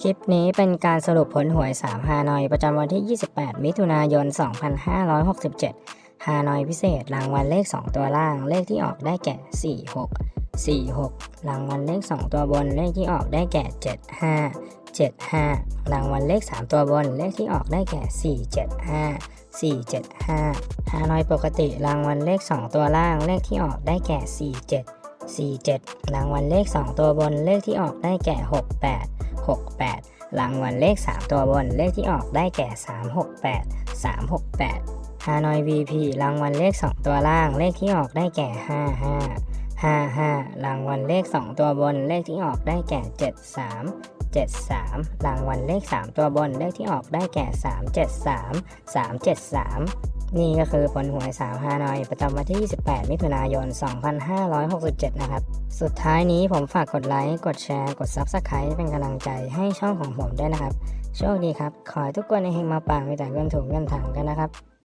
คลิปนี้เป็นการสรุปผลหวย 3 ฮานอย ประจำวันที่ 28 มิถุนายน 2567 ฮานอยพิเศษ รางวัลเลข 2 ตัวล่าง เลขที่ออกได้แก่ 46 46 รางวัลเลข 2 ตัวบน เลขที่ออกได้แก่ 75 75 รางวัลเลข 3 ตัวบน เลขที่ออกได้แก่ 475 475 ฮานอยปกติ รางวัลเลข 2 ตัวล่าง เลขที่ออกได้แก่ 47 47 รางวัลเลข 2 ตัวบน เลขที่ออกได้แก่ 68 68รางวัลเลข 3 ตัวบนเลขที่ออกได้แก่ 368 368ฮานอย VP รางวัลเลข 2 ตัวล่างเลขที่ออกได้แก่ 55 55 รางวัลเลข 2 ตัวบนเลขที่ออกได้แก่ 73 73 รางวัลเลข 3 ตัวบนเลขที่ออกได้แก่ 373 373 นี่ก็คือผลหวย3ฮานอยประจำวันที่ 28 มิถุนายน 2567 นะครับ สุดท้ายนี้ผมฝากกดไลค์ กดแชร์ กด Subscribe เป็นกำลังใจให้ช่องของผมด้วยนะครับ โชคดีครับ ขอให้ทุกคนในเฮงมาปังมีแต่เงินถุงเงินถังกันนะครับ